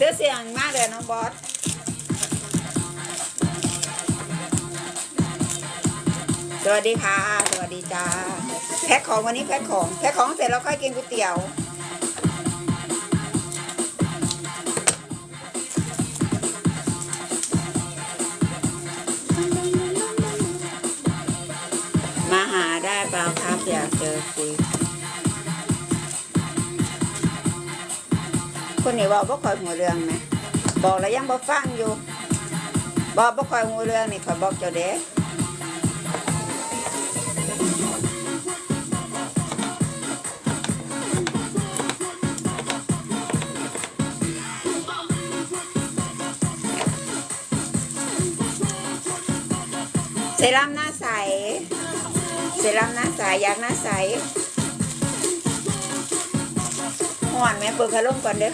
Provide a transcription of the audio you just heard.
เสื้อเสียงมากเลยน้องบอสสวัสดีค่ะ สวัสดีจ้าแพ็คของวันนี้แพ็คของแพ็คของเสร็จแล้วค่อยกินก๋วยเตี๋ยวมาหาได้เปล่าครับอยากเจอคุย คนนี้บอกบ่คอยหัวเรื่องไหมบอกแล้วยังบ่ฟังอยู่บอกบ่คอยหัวเรื่องนี่คอยบอกเจ้าเด้เซรั่มหน้าใส เซรั่มหน้าใส ยากหน้าใส อนไหมเปิดพัดลมก่อนเด้อ